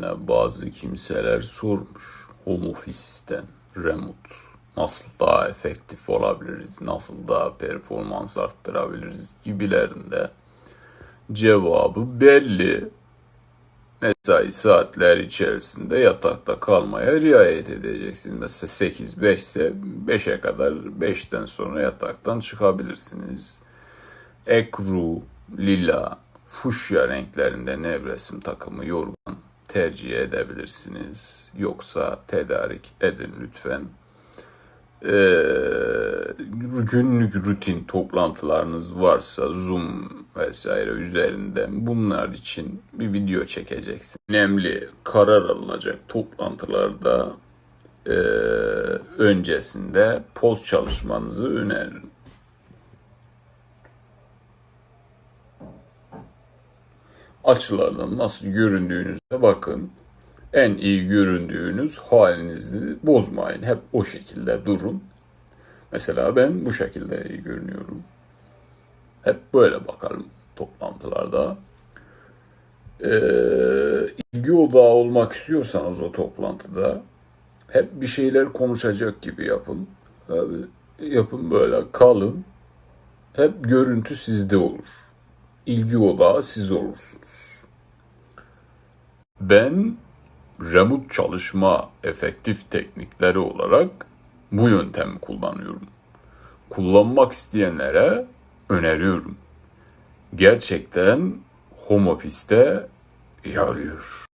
yine bazı kimseler sormuş. Home office'ten remote nasıl daha efektif olabiliriz, nasıl daha performans arttırabiliriz gibilerinde cevabı belli. Mesai saatler içerisinde yatakta kalmaya riayet edeceksiniz. Mesela 8 5 ise 5'e kadar 5'ten sonra yataktan çıkabilirsiniz. Ekru, lila, fuşya renklerinde nevresim takımı yorgan tercih edebilirsiniz. Yoksa tedarik edin lütfen. Ee, günlük rutin toplantılarınız varsa Zoom vesaire üzerinden bunlar için bir video çekeceksin. Önemli karar alınacak toplantılarda ee, öncesinde poz çalışmanızı öneririm. Açılardan nasıl göründüğünüze bakın. En iyi göründüğünüz halinizi bozmayın. Hep o şekilde durun. Mesela ben bu şekilde iyi görünüyorum. Hep böyle bakalım toplantılarda. Ee, ilgi odağı olmak istiyorsanız o toplantıda hep bir şeyler konuşacak gibi yapın. Abi, yapın böyle kalın. Hep görüntü sizde olur ilgi odağı siz olursunuz. Ben remote çalışma efektif teknikleri olarak bu yöntemi kullanıyorum. Kullanmak isteyenlere öneriyorum. Gerçekten home office'te yarıyor.